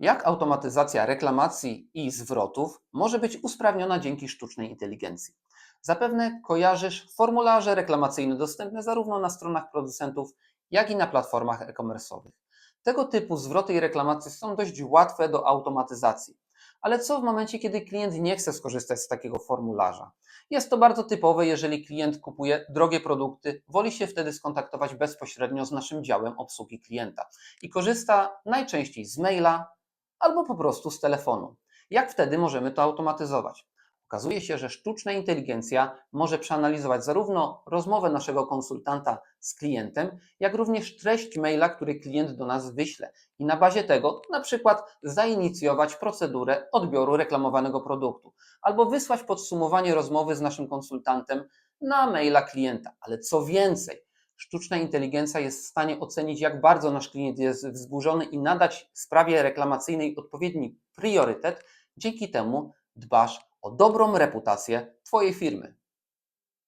Jak automatyzacja reklamacji i zwrotów może być usprawniona dzięki sztucznej inteligencji? Zapewne kojarzysz formularze reklamacyjne dostępne zarówno na stronach producentów, jak i na platformach e-commerce'owych. Tego typu zwroty i reklamacje są dość łatwe do automatyzacji. Ale co w momencie, kiedy klient nie chce skorzystać z takiego formularza? Jest to bardzo typowe, jeżeli klient kupuje drogie produkty, woli się wtedy skontaktować bezpośrednio z naszym działem obsługi klienta i korzysta najczęściej z maila albo po prostu z telefonu. Jak wtedy możemy to automatyzować? Okazuje się, że sztuczna inteligencja może przeanalizować zarówno rozmowę naszego konsultanta z klientem, jak również treść maila, który klient do nas wyśle i na bazie tego na przykład zainicjować procedurę odbioru reklamowanego produktu albo wysłać podsumowanie rozmowy z naszym konsultantem na maila klienta. Ale co więcej, sztuczna inteligencja jest w stanie ocenić, jak bardzo nasz klient jest wzburzony i nadać sprawie reklamacyjnej odpowiedni priorytet. Dzięki temu dbasz o dobrą reputację Twojej firmy.